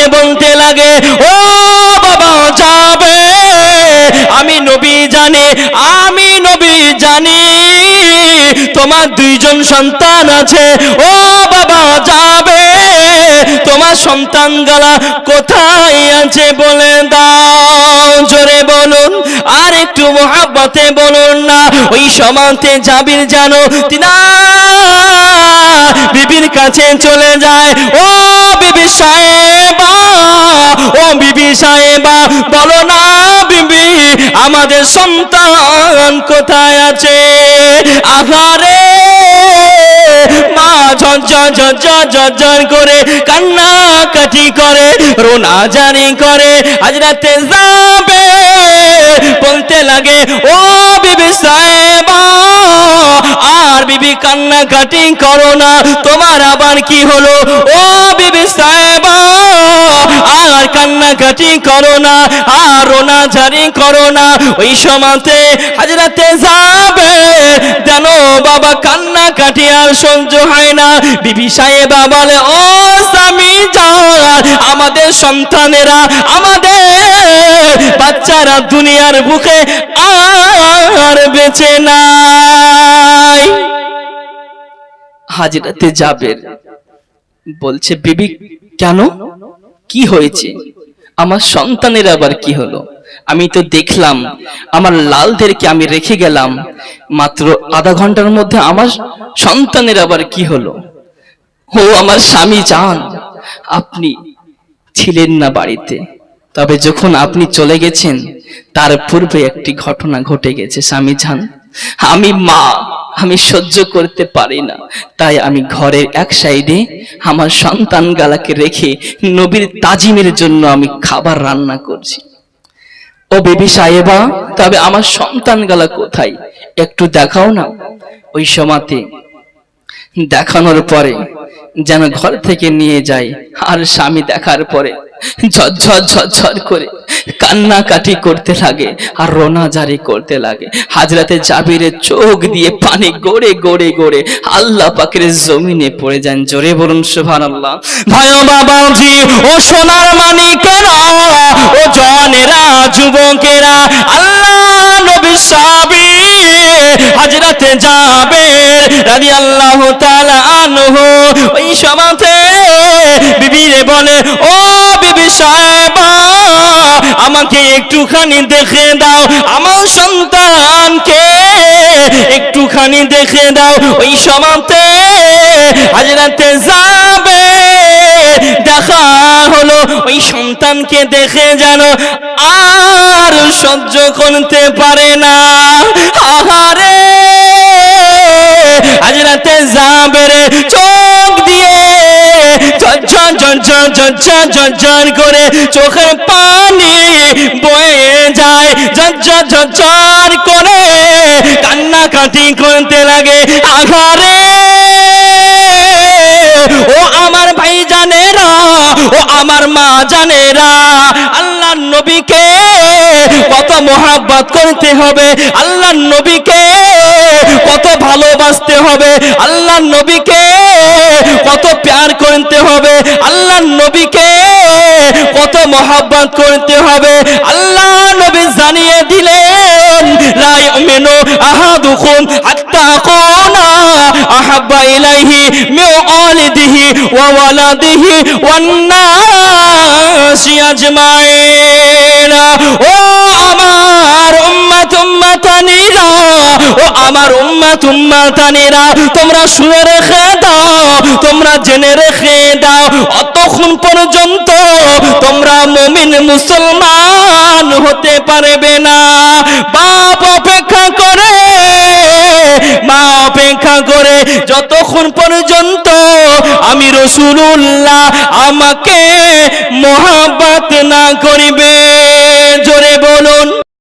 বাবাকে বলতে লাগে, ও বাবা, যাবে। আমি নবী জানি, আমি নবী জানি, তোমার দুইজন সন্তান আছে। ও বাবা, যাবে। তোমার সন্তান গালা কোথায় আছে বলে দাও, জোরে আর একটু মহাব্বতে বলুন না, ওই সমান্তে জাবির জানো বিবির কাছে চলে যায়। ও বিবি সাহেবা, ও বিবি সাহেবা, বলো না বিবি, আমাদের সন্তান কোথায় আছে? আহারে মা ঝরঝর করে কান্না কাটি করে, রোনা করে। যাবে, বলতে লাগে, ও বিবি সাহেবা, আর বিবি কান্না কাটি করো না। তোমার আবার কি হলো? ও আর করো না, আর রোনা জারি করো না। ওই সমাতে হাজরাতে যাবে জানো বাবা কান্না কাটি আর সহ্য হয় না। বিবি সাহেবা বলে ও স্বামী যান আমাদের সন্তানেরা, আমাদের বাচ্চারা দুনিয়ার বুকে আর বেঁচে নাই। হাজরাতে যাবে, বলছে, বিবি, কেন? কি হয়েছে? আমার সন্তানের আবার কি হলো? আমি তো দেখলাম, আমার লালদেরকে আমি রেখে গেলাম। মাত্র আধা ঘণ্টার মধ্যে আমার সন্তানের আবার কি হলো? ও আমার স্বামী যান আপনি ছিলেন না বাড়িতে। তবে যখন আপনি চলে গেছেন, তার পূর্বে একটি ঘটনা ঘটে গেছে, স্বামী যান আমি মা, আমি সহ্য করতে পারি না। তাই আমি ঘরের এক সাইডে আমার সন্তান গালাকে রেখে নবীর তাজিমের জন্য আমি খাবার রান্না করছি। ও বেবি সাহেবা, তবে আমার সন্তান গালা কোথায়? একটু দেখাও না। ওই সমাতে দেখানোর পরে যেন ঘর থেকে নিয়ে যায় আর স্বামী দেখার পরে ঝরঝর ঝরঝর করে কান্নাকাটি করতে লাগে আর রোনা জারি করতে লাগে। হাজরাতে জাবিরের চোখ দিয়ে পানি গড়ে গড়ে গড়ে আল্লাহ পাকের জমিনে পড়ে যান। জোরে বলুন সুভান আল্লাহ ভাই বাবাজি ও সোনার মানিকেরা ও জনেরা যুবকেরা, আল্লাহ নবী সাবি হাজরাতে যাবে রাজি আল্লাহ তাআলা আনহু। ওই সমাতে বলে ও বিবি সাহেবা, আমাকে একটুখানি দেখে দাও। আমার সন্তানকে একটুখানি দেখে দাও। ওই সমাতে হাজরাতে যাবে, দেখা হলো। ওই সন্তানকে দেখে যেন আর সহ্য করতে পারে না। আহারে আজ রাতে যাবে রে ঝরঝর ঝরঝর করে চোখে পানি বয়ে যায়। ঝরঝর ঝরঝর করে কান্নাকাটি করতে লাগে আঘারে। ও আমার ভাই জানেরা ও আমার মা জানেরা আল্লাহ নবীকে কত মোহাব্বত করতে হবে আল্লাহ নবীকে কত ভালোবাসতে হবে আল্লাহ নবীকে কত প্যার করতে হবে আল্লাহ নবীকে কত মহাব্বত করতে হবে। আল্লাহ নবী জানিয়ে দিলেন, লা ইউমিনু আহাদুকুম হাত্তা আকুনা আহাব্বা ইলাইহি মিন ওয়ালিদিহি ওয়া ওয়ালাদিহি ওয়ান নাসি আজমাইন। ও আমার উম্মত, উম্মতানিরা, তোমরা শুনে রেখে দাও, তোমরা জেনে রেখে দাও, অতক্ষণ পর্যন্ত তোমরা মুমিন মুসলমান হতে পারবে না। বাপ অপেক্ষা করে, মা অপেক্ষা করে, যতক্ষণ পর্যন্ত আমি রসুল্লাহ আমাকে মহাব্বত না করিবে।